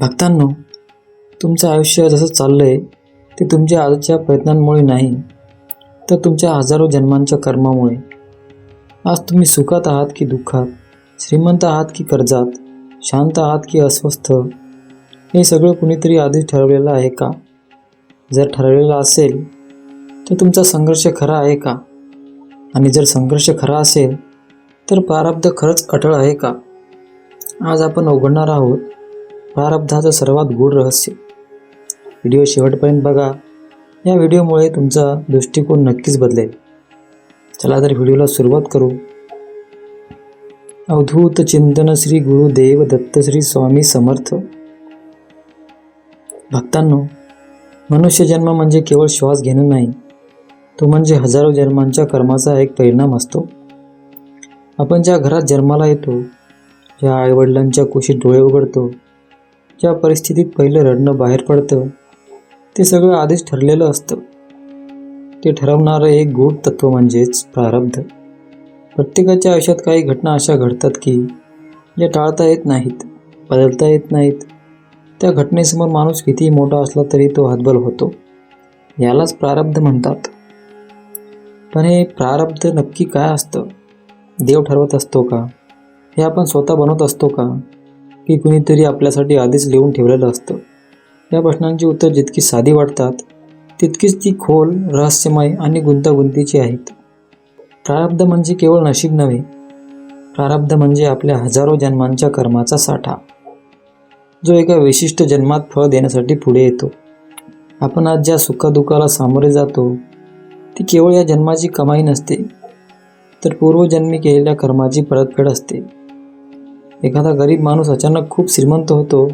भक्तांनो तुमचं आयुष्य जसं चाललं आहे ते तुमच्या आजच्या प्रयत्नांमुळे नाही तर तुमच्या हजारो जन्मांच्या कर्मामुळे. आज तुम्ही सुखात आहात की दुःखात श्रीमंत आहात की कर्जात शांत आहात की अस्वस्थ हे सगळं कुणीतरी आधीच ठरवलेलं आहे का? जर ठरवलेलं असेल तर तुमचा संघर्ष खरा आहे का? आणि जर संघर्ष खरा असेल तर प्रारब्ध खरंच अटळ आहे का? आज आपण उघडणार आहोत प्रारब्धाचं सर्वात गूढ रहस्य. व्हिडिओ शेवटपर्यंत बघा. या व्हिडिओमुळे तुमचा दृष्टिकोन नक्कीच बदलेल. चला तर व्हिडिओला सुरुवात करू. अवधूत चिंतन श्री गुरुदेव दत्तश्री स्वामी समर्थ. भक्तांनो मनुष्य जन्म म्हणजे केवळ श्वास घेणं नाही. तो म्हणजे हजारो जन्मांच्या कर्माचा एक परिणाम असतो. आपण ज्या घरात जन्माला येतो ज्या आईवडिलांच्या कुशीत डोळे उघडतो ज्या परिस्थितीत पहिलं रडणं बाहेर पडतं ते सगळं आधीच ठरलेलं असतं. ते ठरवणारं एक गूढ तत्त्व म्हणजेच प्रारब्ध. प्रत्येकाच्या आयुष्यात काही घटना अशा घडतात की ज्या टाळता येत नाहीत बदलता येत नाहीत. त्या घटनेसमोर माणूस कितीही मोठा असला तरी तो हतबल होतो. यालाच प्रारब्ध म्हणतात. पण हे प्रारब्ध नक्की काय असतं? देव ठरवत असतो का? हे आपण स्वतः बनवत असतो का? हे कुणीतरी आपल्यासाठी आधीच लिहून ठेवलेलं असतं. या प्रश्नांची उत्तर जितकी साधी वाटतात तितकीच ती खोल रहस्यमय आणि गुंतागुंतीची आहेत. प्रारब्ध म्हणजे केवळ नशीब नव्हे प्रारब्ध म्हणजे आपल्या हजारो जन्मांच्या कर्माचा साठा. जो एका विशिष्ट जन्मात फळ देण्यासाठी पुढे येतो. आपण आज ज्या सुखदुःखाला सामोरे जातो ती केवळ या जन्माची कमाई नसते तर पूर्वजन्मी केलेल्या कर्माची परतफेड असते. एखादा गरीब माणूस अचानक खूप श्रीमंत होतो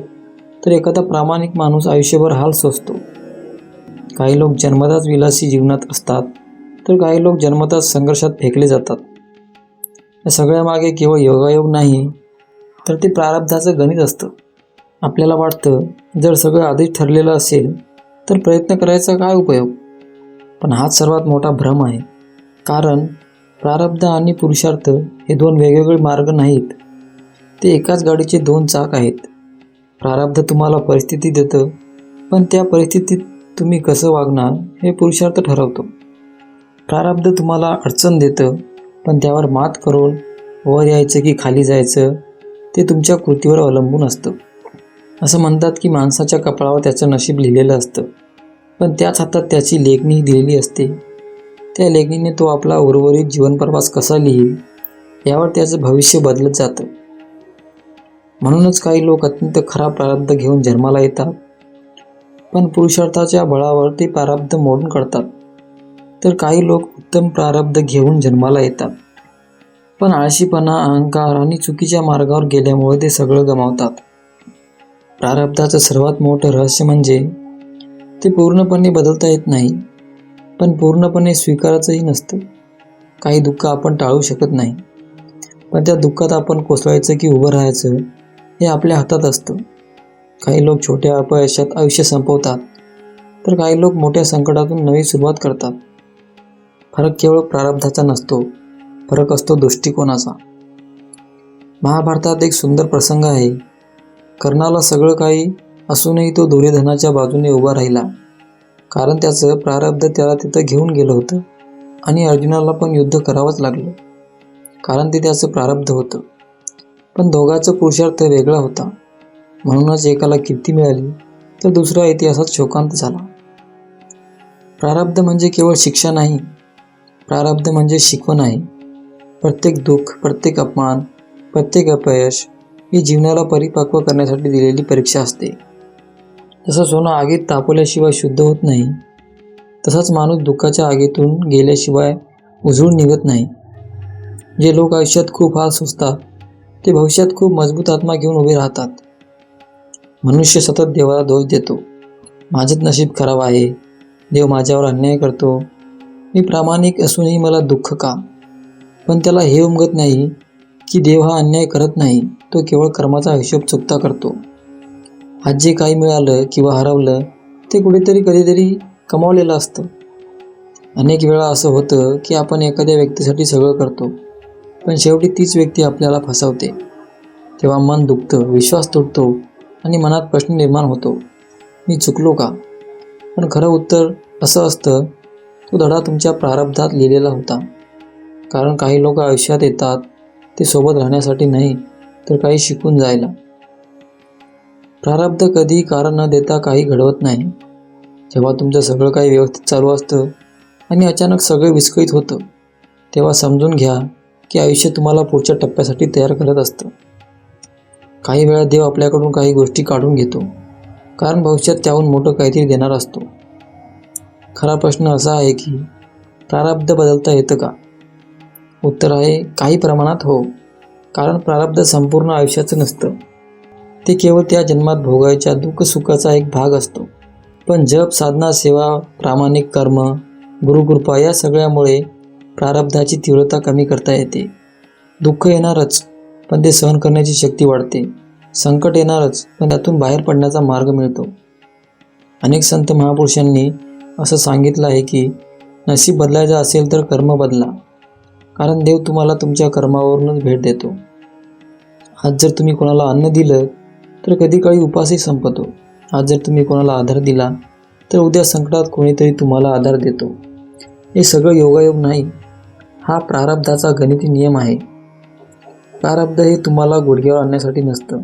तर एखादा प्रामाणिक माणूस आयुष्यभर हाल सोसतो. काही लोक जन्मताच विलासी जीवनात असतात तर काही लोक जन्मताच संघर्षात फेकले जातात. या सगळ्यामागे केवळ योगायोग नाही तर ते प्रारब्धाचं गणित असतं. आपल्याला वाटतं जर सगळं आधीच ठरलेलं असेल तर प्रयत्न करायचा काय उपयोग? पण हाच सर्वात मोठा भ्रम आहे. कारण प्रारब्ध आणि पुरुषार्थ हे दोन वेगवेगळे मार्ग नाहीत. ते एकाच गाडीचे दोन चाक आहेत. प्रारब्ध तुम्हाला परिस्थिती देतं पण त्या परिस्थितीत तुम्ही कसं वागणार हे पुरुषार्थ ठरवतो. प्रारब्ध तुम्हाला अडचण देतं पण त्यावर मात करून वर यायचं की खाली जायचं ते तुमच्या कृतीवर अवलंबून असतं. असं म्हणतात की माणसाच्या कपाळावर त्याचं नशीब लिहिलेलं असतं पण त्याच हातात त्याची लेखणी दिलेली असते. त्या लेखणीने तो आपला उर्वरित जीवनप्रवास कसा लिहील यावर त्याचं भविष्य बदलत जातं. म्हणूनच काही लोक अत्यंत खराब प्रारब्ध घेऊन जन्माला येतात. पण पुरुषार्थाच्या बळावर ते प्रारब्ध मोडून काढतात. तर काही लोक उत्तम प्रारब्ध घेऊन जन्माला येतात. पण आळशीपणा अहंकार आणि चुकीच्या मार्गावर गेल्यामुळे ते सगळं गमावतात. प्रारब्धाचं सर्वात मोठं रहस्य म्हणजे ते पूर्णपणे बदलता येत नाही पण पूर्णपणे स्वीकारायचंही नसतं. काही दुःख आपण टाळू शकत नाही. पण त्या दुःखात आपण कोसळायचं की उभं राहायचं हे आपल्या हातात असतं. काही लोक छोट्या अपयशात आयुष्य संपवतात तर काही लोक मोठ्या संकटातून नवी सुरुवात करतात. फरक केवळ प्रारब्धाचा नसतो फरक असतो दृष्टिकोनाचा. महाभारतात एक सुंदर प्रसंग आहे. कर्णाला सगळं काही असूनही तो दुर्योधनाच्या बाजूने उभा राहिला. कारण त्याचं प्रारब्ध त्याला तिथं घेऊन गेलं होतं आणि अर्जुनाला पण युद्ध करावंच लागलं. कारण ते त्याचं प्रारब्ध होतं. पण दोघांचा पुरुषार्थ वेगळा होता. म्हणूनच एकाला कीर्ती मिळाली तर दुसरा इतिहासात शोकांत झाला. प्रारब्ध म्हणजे केवळ शिक्षा नाही प्रारब्ध म्हणजे शिकवण आहे. प्रत्येक दुःख प्रत्येक अपमान प्रत्येक अपयश ही जीवनाला परिपक्व करण्यासाठी दिलेली परीक्षा असते. जसं सोनं आगीत तापवल्याशिवाय शुद्ध होत नाही तसाच माणूस दुःखाच्या आगीतून गेल्याशिवाय उजळून निघत नाही. जे लोक आयुष्यात खूप हाल सुचतात ते भविष्यात खूप मजबूत आत्मा घेऊन उभे राहतात. मनुष्य सतत देवाला दोष देतो. माझंच नशीब खराब आहे. देव माझ्यावर अन्याय करतो. मी प्रामाणिक असूनही मला दुःख का? पण त्याला हे उमगत नाही की देव हा अन्याय करत नाही तो केवळ कर्माचा हिशोब चुकता करतो. आज जे काही मिळालं किंवा हरवलं ते कुठेतरी कधीतरी कमावलेलं असतं. अनेक वेळा असं होतं की आपण एखाद्या व्यक्तीसाठी सगळं करतो. पण शेवटी तीच व्यक्ती आपल्याला फसवते. तेव्हा मन दुखतं विश्वास तुटतो आणि मनात प्रश्न निर्माण होतो. मी चुकलो का? पण खरं उत्तर असं असतं तो धडा तुमच्या प्रारब्धात लिहिलेला होता. कारण काही लोक आयुष्यात येतात ते सोबत राहण्यासाठी नाही तर काही शिकून जायला. प्रारब्ध कधी कारण न देता काही घडवत नाही. जेव्हा तुमचं सगळं काही व्यवस्थित चालू असतं आणि अचानक सगळं विस्कळीत होतं तेव्हा समजून घ्या की आयुष्य तुम्हाला पुढच्या टप्प्यासाठी तयार करत असतं. काही वेळा देव आपल्याकडून काही गोष्टी काढून घेतो. कारण भविष्यात त्याहून मोठं काहीतरी देणार असतो. खरा प्रश्न असा आहे की प्रारब्ध बदलता येतं का? उत्तर आहे काही प्रमाणात हो. कारण प्रारब्ध संपूर्ण आयुष्याचं नसतं. ते केवळ त्या जन्मात भोगायच्या दुःखसुखाचा एक भाग असतो. पण जप साधना सेवा प्रामाणिक कर्म गुरुकृपा या सगळ्यामुळे प्रारब्धाची तीव्रता कमी करता येते. दुःख येणारच पण ते सहन करण्याची शक्ती वाढते. संकट येणारच पण त्यातून बाहेर पडण्याचा मार्ग मिळतो. अनेक संत महापुरुषांनी असं सांगितलं आहे की नशीब बदलायचं असेल तर कर्म बदला. कारण देव तुम्हाला तुमच्या कर्मावरूनच भेट देतो. आज जर तुम्ही कोणाला अन्न दिलं तर कधी काळी उपासही संपतो. आज जर तुम्ही कोणाला आधार दिला तर उद्या संकटात कोणीतरी तुम्हाला आधार देतो. हे सगळं योगायोग नाही. हा प्रारब्धाचा गणिती नियम आहे. प्रारब्ध हे तुम्हाला गुडघ्यावर आणण्यासाठी नसतं.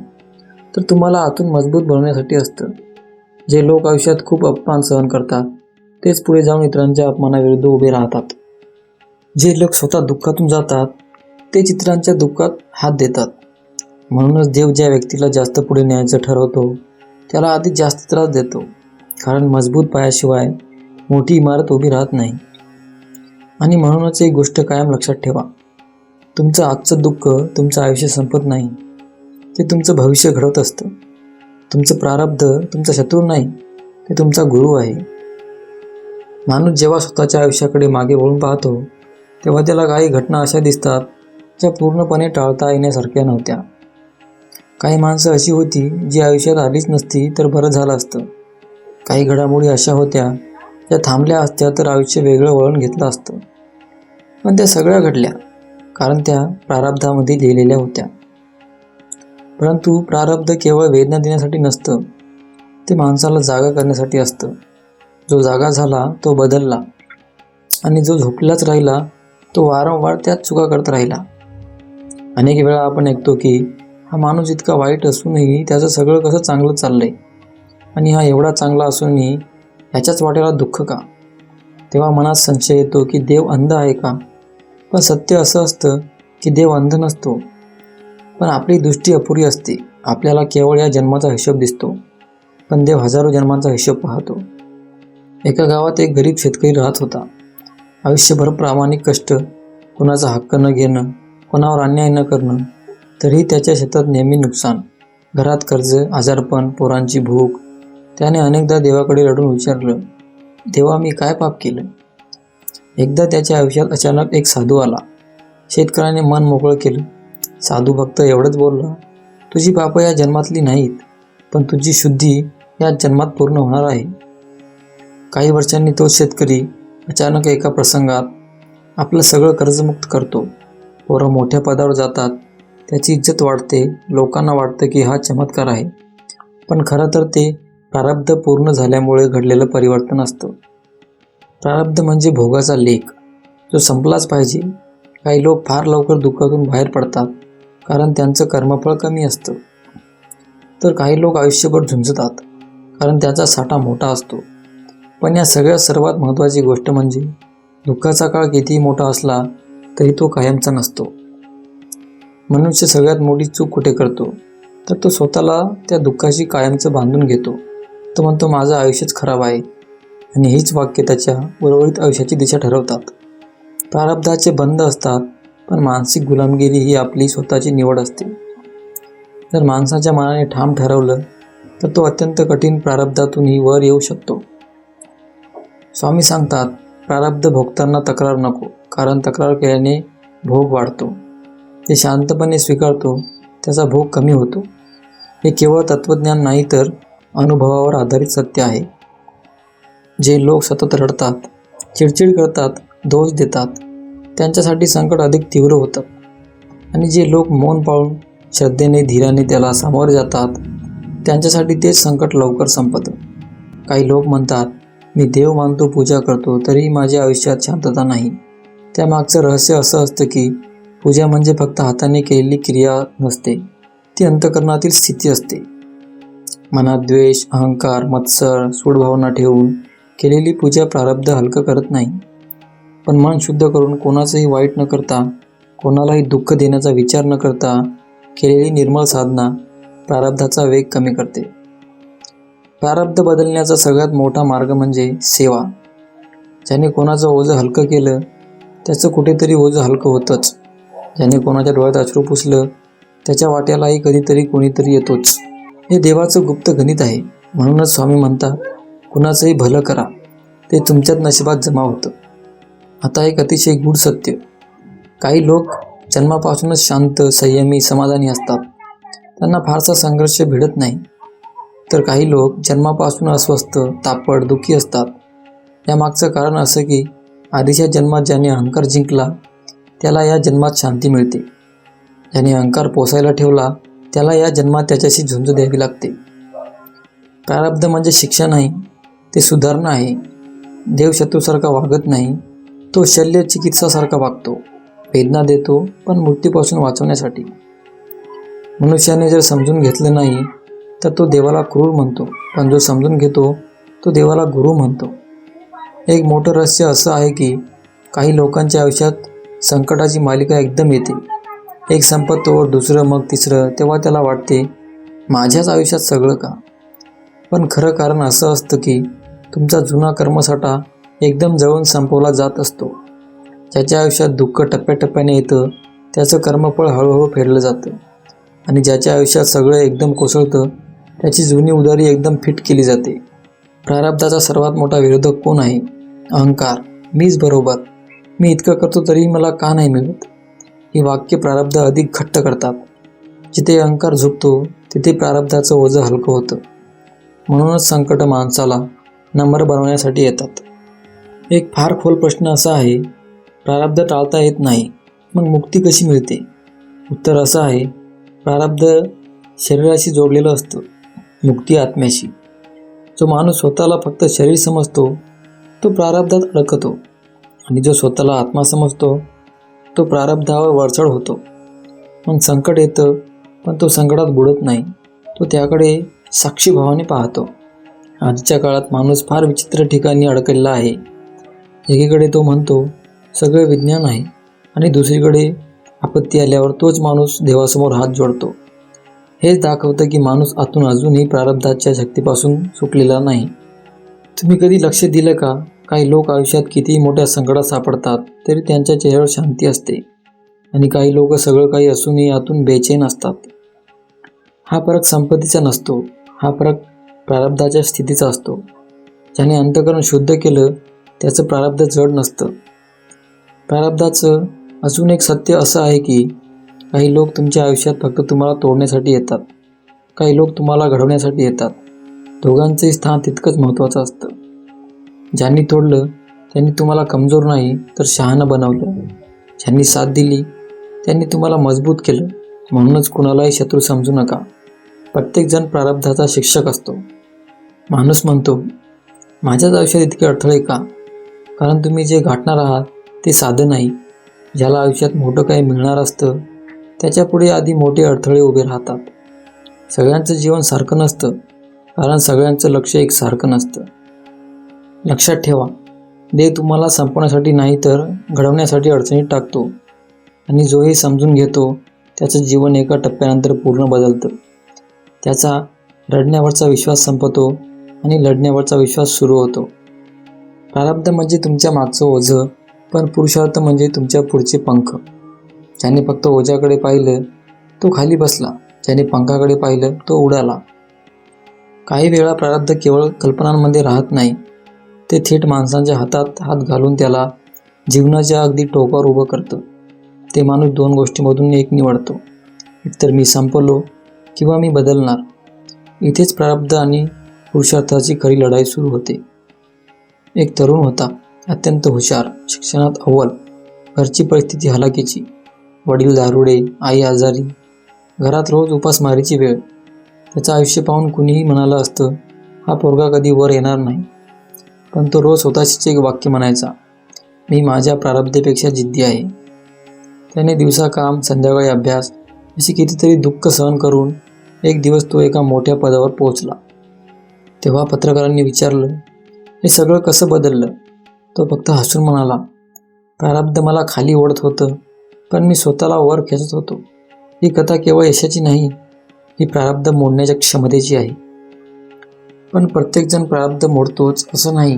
तर तुम्हाला आतून मजबूत बनवण्यासाठी असतं. जे लोक आयुष्यात खूप अपमान सहन करतात तेच पुढे जाऊन इतरांच्या अपमानाविरुद्ध उभे राहतात. जे लोक स्वतः दुःखातून जातात तेच इतरांच्या दुःखात हात देतात. म्हणूनच देव ज्या व्यक्तीला जास्त पुढे न्यायचं ठरवतो त्याला आधी जास्त त्रास देतो. कारण मजबूत पायाशिवाय मोठी इमारत उभी राहत नाही. आणि म्हणूनच एक गोष्ट कायम लक्षात ठेवा. तुमचं आजचं दुःख तुमचं आयुष्य संपत नाही. ते तुमचं भविष्य घडवत असतं. तुमचं प्रारब्ध तुमचा शत्रू नाही. ते तुमचा गुरु आहे. माणूस जेव्हा स्वतःच्या आयुष्याकडे मागे वळून पाहतो तेव्हा त्याला काही घटना अशा दिसतात ज्या पूर्णपणे टाळता येण्यासारख्या नव्हत्या. काही माणसं अशी होती जी आयुष्यात आलीच नसती तर बरं झालं असतं. काही घडामोडी अशा होत्या ज्या थांबल्या असत्या तर आयुष्य वेगळं वळण घेतलं असतं. पण त्या सगळ्या घडल्या कारण त्या प्रारब्धामध्ये लिहिलेल्या होत्या. परंतु प्रारब्ध केवळ वेदना देण्यासाठी नसतं ते माणसाला जागा करण्यासाठी असतं. जो जागा झाला तो बदलला. आणि जो झोपलाच राहिला तो वारंवार त्याच चुका करत राहिला. अनेक वेळा आपण ऐकतो की हा माणूस इतका वाईट असूनही त्याचं सगळं कसं चांगलं चाललंय? आणि हा एवढा चांगला असूनही ह्याच्याच वाट्याला दुःख का? तेव्हा मनात संशय येतो की देव अंध आहे का? पण सत्य असं असतं की देव अंध नसतो. पण आपली दृष्टी अपुरी असते. आपल्याला केवळ या जन्माचा हिशोब दिसतो. पण देव हजारो जन्मांचा हिशोब पाहतो. एका गावात एक गरीब शेतकरी राहत होता. आयुष्यभर प्रामाणिक कष्ट कुणाचा हक्क न घेणं कोणावर अन्याय न करणं तरीही त्याच्या शेतात नेहमी नुकसान. घरात कर्ज आजारपण पोरांची भूक त्याने अनेकदा देवाकडे रडून विचारलं देवा मी काय पाप केलं? एकदा त्याच्या आयुष्यात अचानक एक साधू आला. शेतकऱ्याने मन मोकळं केलं. साधू भक्त एवढंच बोलला तुझी पापं या जन्मातली नाहीत पण तुझी शुद्धी या जन्मात पूर्ण होणार आहे. काही वर्षांनी तो शेतकरी अचानक एका प्रसंगात आपलं सगळं कर्जमुक्त करतो. पोरं मोठ्या पदावर जातात. त्याची इज्जत वाढते. लोकांना वाटतं की हा चमत्कार आहे. पण खरं तर ते प्रारब्ध पूर्ण झाल्यामुळे घडलेलं परिवर्तन असतं. प्रारब्ध म्हणजे भोगाचा लेख. जो संपलाच पाहिजे. काही लोक फार लवकर दुःखातून बाहेर पडतात कारण त्यांचं कर्मफळ कमी असतं. तर काही लोक आयुष्यभर झुंजतात कारण त्याचा साठा मोठा असतो. पण या सगळ्यात सर्वात महत्त्वाची गोष्ट म्हणजे दुःखाचा काळ कितीही मोठा असला तरी तो कायमचा नसतो. मनुष्य सगळ्यात मोठी चूक कुठे करतो? तर तो स्वतःला त्या दुःखाशी कायमचं बांधून घेतो. तो म्हणतो माझं आयुष्यच खराब आहे. आणि हीच वाक्य त्याच्या उर्वरित आयुष्याची दिशा ठरवतात. प्रारब्धाचे बंद असतात पण मानसिक गुलामगिरी ही आपली स्वतःची निवड असते. जर माणसाच्या मनाने ठाम ठरवलं तर तो अत्यंत कठीण प्रारब्धातूनही वर येऊ शकतो. स्वामी सांगतात प्रारब्ध भोगताना तक्रार नको कारण तक्रार केल्याने भोग वाढतो. ते शांतपणे स्वीकारतो त्याचा भोग कमी होतो. हे केवळ तत्त्वज्ञान नाही तर अनुभवावर आधारित सत्य आहे. जे लोक सतत रडतात चिडचिड करतात दोष देतात त्यांच्यासाठी संकट अधिक तीव्र होतं. आणि जे लोक मौन पाळून श्रद्धेने धीराने त्याला सामोरे जातात त्यांच्यासाठी तेच संकट लवकर संपतं. काही लोक म्हणतात मी देव मानतो पूजा करतो तरीही माझ्या आयुष्यात शांतता नाही. त्यामागचं रहस्य असं असतं की पूजा म्हणजे फक्त हाताने केलेली क्रिया नसते ती अंतकरणातील स्थिती असते. मनात द्वेष अहंकार मत्सर सूडभावना ठेवून केलेली पूजा प्रारब्ध हलकं करत नाही. पण मन शुद्ध करून कोणाचंही वाईट न करता कोणालाही दुःख देण्याचा विचार न करता केलेली निर्मळ साधना प्रारब्धाचा वेग कमी करते. प्रारब्ध बदलण्याचा सगळ्यात मोठा मार्ग म्हणजे सेवा. ज्याने कोणाचं ओझं हलकं केलं त्याचं कुठेतरी ओझं हलकं होतंच. ज्याने कोणाच्या डोळ्यात अश्रू पुसलं त्याच्या वाट्यालाही कधीतरी कोणीतरी येतोच. हे देवाचं गुप्त गणित आहे. म्हणूनच स्वामी म्हणतात कुणाचंही भलं करा ते तुमच्यात नशिबात जमा होतं. आता एक अतिशय गूढ सत्य. काही लोक जन्मापासूनच शांत संयमी समाधानी असतात. त्यांना फारसा संघर्ष भिडत नाही. तर काही लोक जन्मापासून अस्वस्थ तापड दुःखी असतात. यामागचं कारण असं की आधीच्या जन्मात ज्याने अहंकार जिंकला त्याला या जन्मात शांती मिळते. ज्याने अहंकार पोसायला ठेवला त्याला या जन्मात त्याच्याशी झुंज द्यावी लागते. प्रारब्ध म्हणजे शिक्षा नाही ते सुधारणा आहे देव शत्रूसारखा वागत नाही तो शल्य चिकित्सासारखा वागतो वेदना देतो पण मृत्यूपासून वाचवण्यासाठी. मनुष्याने जर समजून घेतलं नाही तर तो देवाला क्रूर म्हणतो पण जो समजून घेतो तो देवाला गुरु म्हणतो. एक मोठं रहस्य असं आहे की काही लोकांच्या आयुष्यात संकटाची मालिका एकदम येते. एक संपत्तोवर दुसरं मग तिसरं तेव्हा त्याला वाटते माझ्याच आयुष्यात सगळं का? पण खरं कारण असं असतं की तुमचा जुना कर्मसाठा एकदम जवळून संपवला जात असतो. ज्याच्या आयुष्यात दुःख टप्प्याटप्प्याने येतं त्याचं कर्मफळ हळूहळू फेडलं जातं. आणि ज्याच्या आयुष्यात सगळं एकदम कोसळतं त्याची जुनी उदारी एकदम फिट केली जाते. प्रारब्धाचा सर्वात मोठा विरोधक कोण आहे? अहंकार. मीच बरोबर. मी इतकं करतो तरीही मला का नाही मिळत? ही वाक्य प्रारब्ध अधिक घट्ट करतात. जिथे अहंकार झुकतो तिथे प्रारब्धाचं ओझं हलकं होतं. म्हणूनच संकट माणसाला नंबर बनवण्यासाठी येतात. एक फार खोल प्रश्न असा आहे प्रारब्ध टाळता येत नाही मग मुक्ती कशी मिळते? उत्तर असं आहे प्रारब्ध शरीराशी जोडलेलं असतं मुक्ती आत्म्याशी. जो माणूस स्वतःला फक्त शरीर समजतो तो प्रारब्धात अडकतो. आणि जो स्वतःला आत्मा समजतो तो प्रारब्धावर वरचढ होतो. मग संकट येतं पण तो संकटात बुडत नाही तो त्याकडे साक्षीभावाने पाहतो. आजच्या काळात माणूस फार विचित्र ठिकाणी अडकलेला आहे. एकीकडे तो म्हणतो सगळं विज्ञान आहे. आणि दुसरीकडे आपत्ती आल्यावर तोच माणूस देवासमोर हात जोडतो. हेच दाखवतं की माणूस आतून अजूनही प्रारब्धाच्या शक्तीपासून सुटलेला नाही. तुम्ही कधी लक्ष दिलं का? काही लोक आयुष्यात कितीही मोठ्या संकटात सापडतात तरी त्यांच्या चेहऱ्यावर शांती असते. आणि काही लोक सगळं काही असूनही आतून बेचैन असतात. हा फरक संपत्तीचा नसतो. हा फरक प्रारब्धाच्या स्थितीचा असतो. ज्याने अंतकरण शुद्ध केलं त्याचं प्रारब्ध जड नसतं. प्रारब्धाचं अजून एक सत्य असं आहे की काही लोक तुमच्या आयुष्यात फक्त तुम्हाला तोडण्यासाठी येतात. काही लोक तुम्हाला घडवण्यासाठी येतात. दोघांचंही स्थान तितकंच महत्त्वाचं असतं. ज्यांनी तोडलं त्यांनी तुम्हाला कमजोर नाही तर शहाणं बनवलं. ज्यांनी साथ दिली त्यांनी तुम्हाला मजबूत केलं. म्हणूनच कुणालाही शत्रू समजू नका. प्रत्येकजण प्रारब्धाचा शिक्षक असतो. माणूस म्हणतो माझ्याच आयुष्यात इतके अडथळे का? कारण तुम्ही जे गाठणार आहात ते साधं नाही. ज्याला आयुष्यात मोठं काही मिळणार असतं त्याच्यापुढे आधी मोठे अडथळे उभे राहतात. सगळ्यांचं जीवन सारखं नसतं कारण सगळ्यांचं लक्ष एक सारखं नसतं. लक्षात ठेवा देव तुम्हाला संपवण्यासाठी नाही तर घडवण्यासाठी अडचणीत टाकतो. आणि जोही समजून घेतो त्याचं जीवन एका टप्प्यानंतर पूर्ण बदलतं. त्याचा रडण्यावरचा विश्वास संपतो आणि लढण्यावरचा विश्वास सुरू होतो. प्रारब्ध म्हणजे तुमच्या मागचं ओझं पण पुरुषार्थ म्हणजे तुमच्या पुढचे पंख. ज्याने फक्त ओझ्याकडे पाहिलं तो खाली बसला. ज्याने पंखाकडे पाहिलं तो उडाला. काही वेळा प्रारब्ध केवळ कल्पनांमध्ये राहत नाही. ते थेट माणसांच्या हातात हात घालून त्याला जीवनाच्या अगदी टोकावर उभं करतं. ते माणूस दोन गोष्टीमधून एक निवडतो. एकतर मी संपलो किंवा मी बदलणार. इथेच प्रारब्ध आणि पुरुषार्थाची खरी लढाई सुरू होते. एक तरुण होता अत्यंत हुशार शिक्षणात अव्वल घरची परिस्थिती हलाखीची वडील दारुडे आई आजारी. घरात रोज उपासमारीची वेळ. त्याचं आयुष्य पाहून कुणीही म्हणालं असतं हा पोरगा कधी वर येणार नाही. पण तो रोज स्वतःशीच एक वाक्य म्हणायचा मी माझ्या प्रारब्धेपेक्षा जिद्दी आहे. त्याने दिवसा काम संध्याकाळी अभ्यास अशी कितीतरी दुःख सहन करून एक दिवस तो एका मोठ्या पदावर पोहोचला. तेव्हा पत्रकारांनी विचारलं हे सगळं कसं बदललं? तो फक्त हसून म्हणाला प्रारब्ध मला खाली ओढत होतं पण मी स्वतःला वर खेचत होतो. ही कथा केवळ यशाची नाही ही प्रारब्ध मोडण्याच्या क्षमतेची आहे. पण प्रत्येकजण प्रारब्ध मोडतोच असं नाही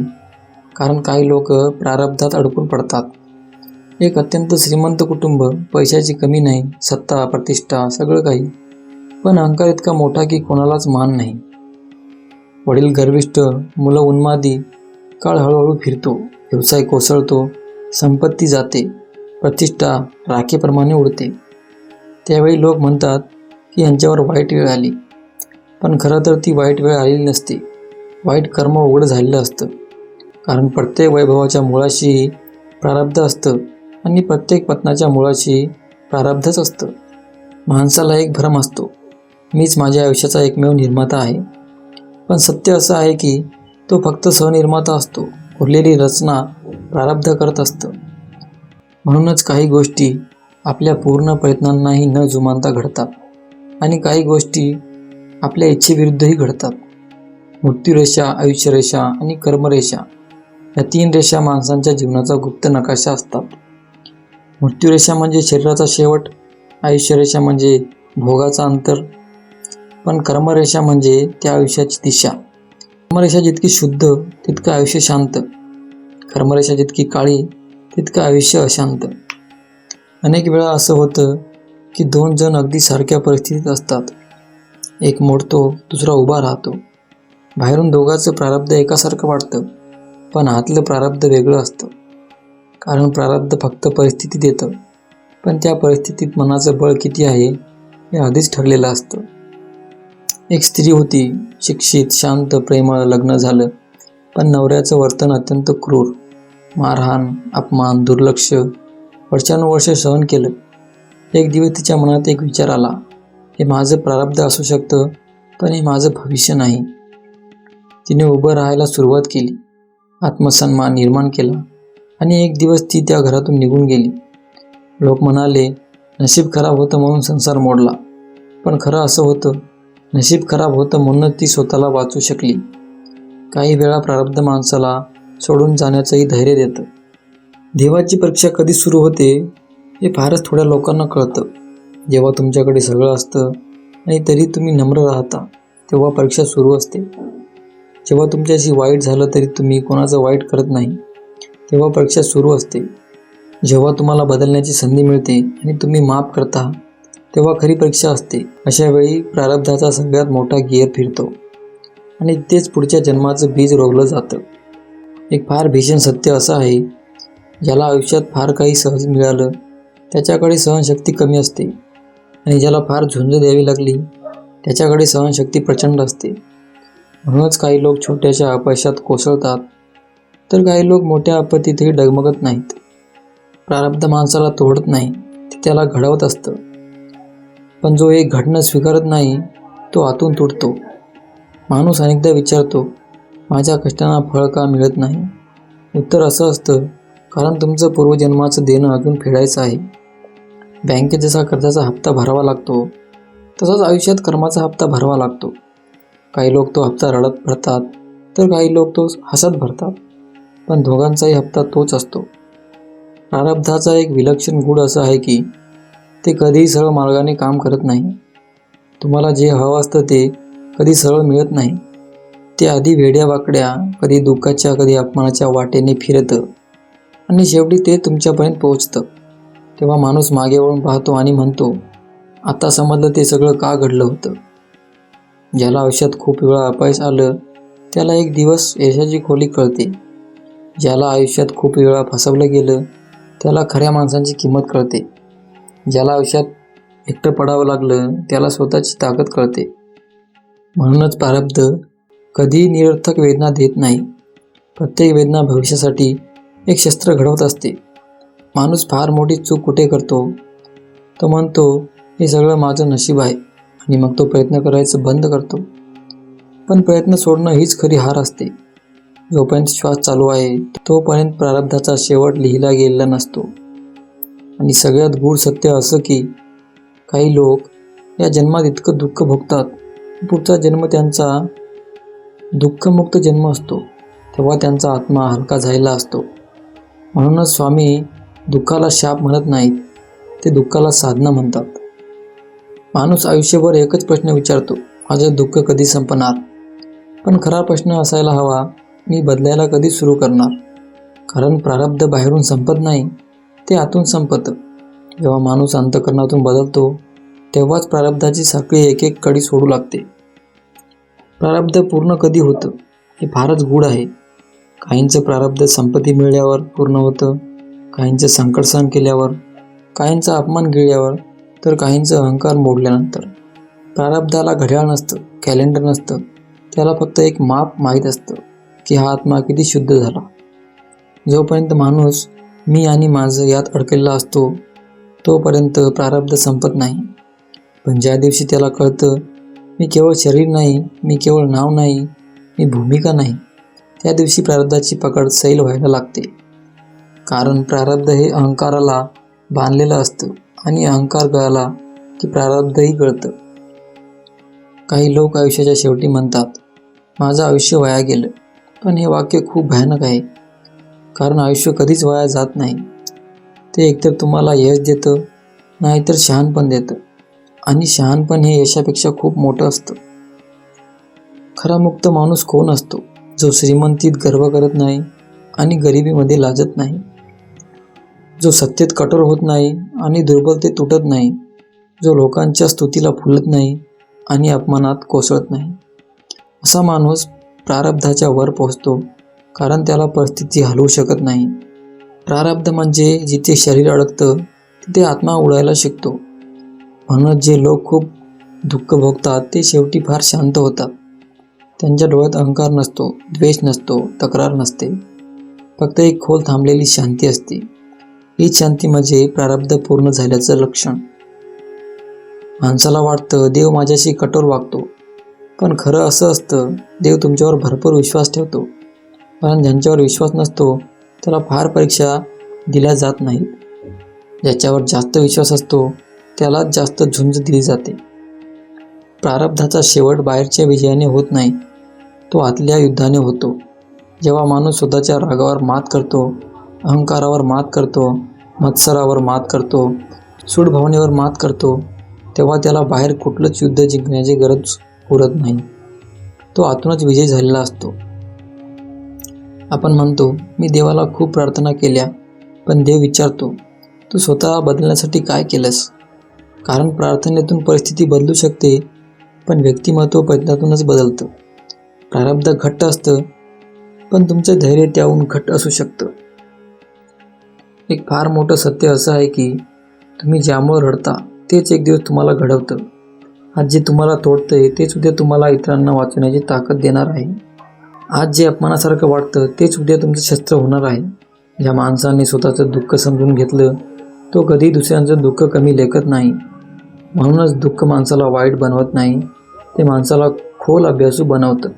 कारण काही लोक प्रारब्धात अडकून पडतात. एक अत्यंत श्रीमंत कुटुंब पैशाची कमी नाही सत्ता प्रतिष्ठा सगळं काही. पण अहंकार इतका मोठा की कोणालाच मान नाही. वडील गर्विष्ठ मुलं उन्मादी काळ हळूहळू फिरतो. व्यवसाय कोसळतो संपत्ती जाते प्रतिष्ठा राखेप्रमाणे उडते. त्यावेळी लोक म्हणतात की यांच्यावर वाईट वेळ आली. पण खरं तर ती वाईट वेळ आलेली नसते. वाईट कर्म उघड झालेलं असतं. कारण प्रत्येक वैभवाच्या मुळाशी प्रारब्ध असतं. आणि प्रत्येक पत्नाच्या मुळाशी प्रारब्धच असतं. माणसाला एक भ्रम असतो. मीच माझ्या आयुष्याचा एकमेव निर्माता आहे. पण सत्य असं आहे की तो फक्त सहनिर्माता असतो. उरलेली रचना प्रारब्ध करत असतं. म्हणूनच काही गोष्टी आपल्या पूर्ण प्रयत्नांनाही न जुमानता घडतात. आणि काही गोष्टी आपल्या इच्छेविरुद्धही घडतात. मृत्यूरेषा आयुष्यरेषा आणि कर्मरेषा या तीन रेषा माणसांच्या जीवनाचा गुप्त नकाशा असतात. मृत्यूरेषा म्हणजे शरीराचा शेवट आयुष्यरेषा म्हणजे भोगाचा अंतर पण कर्मरेषा म्हणजे त्या आयुष्याची दिशा. कर्मरेषा जितकी शुद्ध तितकं आयुष्य शांत. कर्मरेषा जितकी काळी तितकं आयुष्य अशांत. अनेक वेळा असं होतं की दोन जण अगदी सारख्या परिस्थितीत असतात. एक मोडतो दुसरा उभा राहतो. बाहेरून दोघांचं प्रारब्ध एकासारखं वाटतं पण आतलं प्रारब्ध वेगळं असतं. कारण प्रारब्ध फक्त परिस्थिती देतं. पण त्या परिस्थितीत मनाचं बळ किती आहे हे आधीच ठरलेलं असतं. एक स्त्री होती शिक्षित शांत प्रेमळ लग्न झालं. पण नवऱ्याचं वर्तन अत्यंत क्रूर मारहाण अपमान दुर्लक्ष वर्षानुवर्ष सहन केलं. एक दिवस तिच्या मनात एक विचार आला हे माझं प्रारब्ध असू शकतं पण हे माझं भविष्य नाही. तिने उभं राहायला सुरुवात केली. आत्मसन्मान निर्माण केला. आणि एक दिवस ती त्या घरातून निघून गेली. लोक म्हणाले नशीब खराब होतं म्हणून संसार मोडला. पण खरं असं होतं नशीब खराब होतं म्हणूनच ती स्वतःला वाचू शकली. काही वेळा प्रारब्ध माणसाला सोडून जाण्याचंही धैर्य देतं. देवाची परीक्षा कधी सुरू होते हे फारच थोड्या लोकांना कळतं. जेव्हा तुमच्याकडे सगळं असतं आणि तरी तुम्ही नम्र राहता तेव्हा परीक्षा सुरू असते. जेव्हा तुमच्याशी वाईट झालं तरी तुम्ही कोणाचं वाईट करत नाही. तेव्हा परीक्षा सुरू असते. जेव्हा तुम्हाला बदलण्याची संधी मिळते आणि तुम्ही माफ करता तेव्हा खरी परीक्षा असते. अशा वेळी प्रारब्धाचा सगळ्यात मोठा गिअर फिरतो. आणि तेच पुढच्या जन्माचं बीज रोवलं जातं. एक फार भीषण सत्य असं आहे ज्याला आयुष्यात फार काही सहज मिळालं त्याच्याकडे सहनशक्ती कमी असते. आणि ज्याला फार झुंज द्यावी लागली त्याच्याकडे सहनशक्ती प्रचंड असते. म्हणूनच काही लोक छोट्याशा अपयशात कोसळतात तर काही लोक मोठ्या आपत्तीतही डगमगत नाहीत. प्रारब्ध माणसाला तोडत नाही ते त्याला घडवत असतं. पण जो एक घडणं स्वीकारत नाही तो आतून तुटतो. माणूस अनेकदा विचारतो माझ्या कष्टांना फळ का मिळत नाही? उत्तर असं असतं कारण तुमचं पूर्वजन्माचं देणं अजून फेडायचं आहे. बँकेत जसा कर्जाचा हप्ता भरावा लागतो तसाच आयुष्यात कर्माचा हप्ता भरावा लागतो. काही लोक तो हप्ता रडत भरतात तर काही लोक तो हसत भरतात. पण दोघांचाही हप्ता तोच असतो. प्रारब्धाचा एक विलक्षण गुण असा आहे की ते कधीही सरळ मार्गाने काम करत नाही. तुम्हाला जे हवं असतं ते कधी सरळ मिळत नाही. ते आधी वेड्या वाकड्या कधी दुःखाच्या कधी अपमानाच्या वाटेने फिरतं. आणि शेवटी ते तुमच्यापर्यंत पोहोचतं. तेव्हा माणूस मागे वळून पाहतो आणि म्हणतो आता समजलं ते सगळं का घडलं होतं? ज्याला आयुष्यात खूप वेळा अपयश आलं त्याला एक दिवस यशाची खोली कळते. ज्याला आयुष्यात खूप वेळा फसवलं गेलं त्याला खऱ्या माणसांची किंमत कळते. ज्याला आयुष्यात एकटं पडावं लागलं त्याला स्वतःची ताकद कळते. म्हणूनच प्रारब्ध कधी निरर्थक वेदना देत नाही. प्रत्येक वेदना भविष्यासाठी एक शस्त्र घडवत असते. माणूस फार मोठी चूक कुठे करतो? तो म्हणतो हे सगळं माझं नशीब आहे आणि मग तो प्रयत्न करायचं बंद करतो. पण प्रयत्न सोडणं हीच खरी हार असते. जोपर्यंत श्वास चालू आहे तोपर्यंत प्रारब्धाचा शेवट लिहिला गेलेला नसतो. आणि सगळ्यात गूढ सत्य असं की काही लोक या जन्मात इतकं दुःख भोगतात. पुढचा जन्म त्यांचा दुःखमुक्त जन्म असतो. तेव्हा त्यांचा आत्मा हलका झालेला असतो. म्हणूनच स्वामी दुःखाला शाप म्हणत नाहीत ते दुःखाला साधना म्हणतात. माणूस आयुष्यभर एकच प्रश्न विचारतो माझं दुःख कधी संपणार? पण खरा प्रश्न असायला हवा मी बदलायला कधी सुरू करणार. कारण प्रारब्ध बाहेरून संपत नाही ते आतून संपतं. जेव्हा माणूस अंतकरणातून बदलतो तेव्हाच प्रारब्धाची साखळी एक एक कडी सोडू लागते. प्रारब्ध पूर्ण कधी होतं हे फारच गूढ आहे. काहींचं प्रारब्ध संपत्ती मिळाल्यावर पूर्ण होतं काहींचं संकट सहन केल्यावर काहींचा अपमान गिळल्यावर तर काहींचं अहंकार मोडल्यानंतर. प्रारब्धाला घड्याळ नसतं कॅलेंडर नसतं त्याला फक्त एक माप माहीत असतं. की हा आत्मा किती शुद्ध झाला. जोपर्यंत माणूस मी आणि माझं यात अडकलेला असतो तोपर्यंत प्रारब्ध संपत नाही. पण ज्या दिवशी त्याला कळतं मी केवळ शरीर नाही मी केवळ नाव नाही मी भूमिका नाही त्या दिवशी प्रारब्धाची पकड सैल व्हायला लागते. कारण प्रारब्ध हे अहंकाराला बांधलेलं असतं आणि अहंकार गळाला की प्रारब्धही गळतं काही लोक आयुष्याच्या शेवटी म्हणतात माझं आयुष्य वाया गेलं. पण हे वाक्य खूप भयानक आहे. कारण आयुष्य कधीच वाया जात नाही. ते एकतर तुम्हाला यश देतं नाहीतर शहाणपण देतं. आणि शहाणपण हे यशापेक्षा खूप मोठं असतं. खरा मुक्त माणूस कोण असतो? जो श्रीमंतीत गर्व करत नाही आणि गरिबीमध्ये लाजत नाही. जो सत्तेत कठोर होत नाही आणि दुर्बलते तुटत नाही. जो लोकांच्या स्तुतीला फुलत नाही आणि अपमानात कोसळत नाही. असा माणूस प्रारब्धाच्या वर पोहोचतो कारण त्याला परिस्थिती हलवू शकत नाही. प्रारब्ध म्हणजे जिथे शरीर अडकतं तिथे आत्मा उडायला शिकतो. म्हणूनच जे लोक खूप दुःख भोगतात ते शेवटी फार शांत होतात. त्यांच्या डोळ्यात अहंकार नसतो द्वेष नसतो तक्रार नसते. फक्त एक खोल थांबलेली शांती असते. ही शांती म्हणजे प्रारब्ध पूर्ण झाल्याचं लक्षण. माणसाला वाटतं देव माझ्याशी कठोर वागतो. पण खरं असं असतं देव तुमच्यावर भरपूर विश्वास ठेवतो. कारण ज्यांच्यावर विश्वास नसतो त्याला फार परीक्षा दिल्या जात नाहीत ज्याच्यावर जास्त विश्वास असतो त्यालाच जास्त झुंज दिली जाते. प्रारब्धाचा शेवट बाहेरच्या विजयाने होत नाही तो आतल्या युद्धाने होतो. जेव्हा माणूस स्वतःच्या रागावर मात करतो अहंकारावर मात करतो मत्सरावर मात करतो सूडभावनेवर मात करतो तेव्हा त्याला बाहेर कुठलंच युद्ध जिंकण्याची गरज उरत नाही. तो आतूनच विजय झालेला असतो. आपण म्हणतो मी देवाला खूप प्रार्थना केल्या पण देव विचारतो तू स्वतः बदलण्यासाठी काय केलंस? कारण प्रार्थनेतून परिस्थिती बदलू शकते पण व्यक्तिमत्व प्रयत्नातूनच बदलतं. प्रारब्ध घट्ट असतं पण तुमचं धैर्य त्याहून घट्ट असू शकतं. एक फार मोठं सत्य असं आहे की तुम्ही ज्यामुळे रडता तेच एक दिवस तुम्हाला घडवतं. आज जे तुम्हाला तोडतंय तेच उद्या तुम्हाला इतरांना वाचवण्याची ताकद देणार आहे. आज जे अपमानासारखं वाटतं तेच उद्या तुमचं शस्त्र होणार आहे. ज्या माणसाने स्वतःचं दुःख समजून घेतलं तो कधी दुसऱ्यांचं दुःख कमी लेखत नाही. म्हणूनच दुःख माणसाला वाईट बनवत नाही ते माणसाला खोल अभ्यासू बनवतं.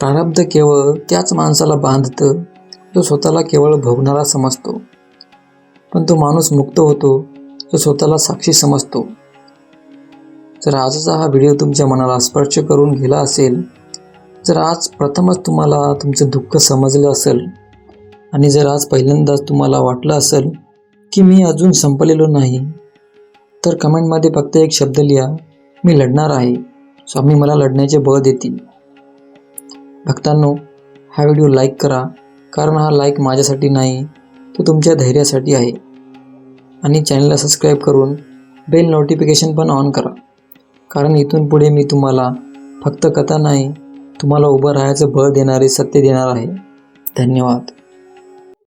प्रारब्ध केवळ त्याच माणसाला बांधतं जो स्वतःला केवळ भोगणारा समजतो. पण तो माणूस मुक्त होतो जो स्वतःला साक्षी समजतो. जर आजचा हा व्हिडिओ तुमच्या मनाला स्पर्श करून गेला असेल जर आज प्रथमच तुम्हाला तुमचं दुःख समजलं असेल आणि जर आज पहिल्यांदाच तुम्हाला वाटलं असेल की मी अजून संपलेलो नाही तर कमेंटमध्ये फक्त एक शब्द लिहा मी लढणार आहे. स्वामी मला लढण्याचे बळ देतील. भक्तांनो हा व्हिडिओ लाईक करा कारण हा लाईक माझ्यासाठी नाही तो तुमच्या धैर्यासाठी आहे. आणि चॅनलला सबस्क्राईब करून बेल नोटिफिकेशन पण ऑन करा. कारण इथून पुढे मी तुम्हाला फक्त कथा नाही तुम्हाला उभं राहायचं बळ देणारे सत्य देणार आहे. धन्यवाद.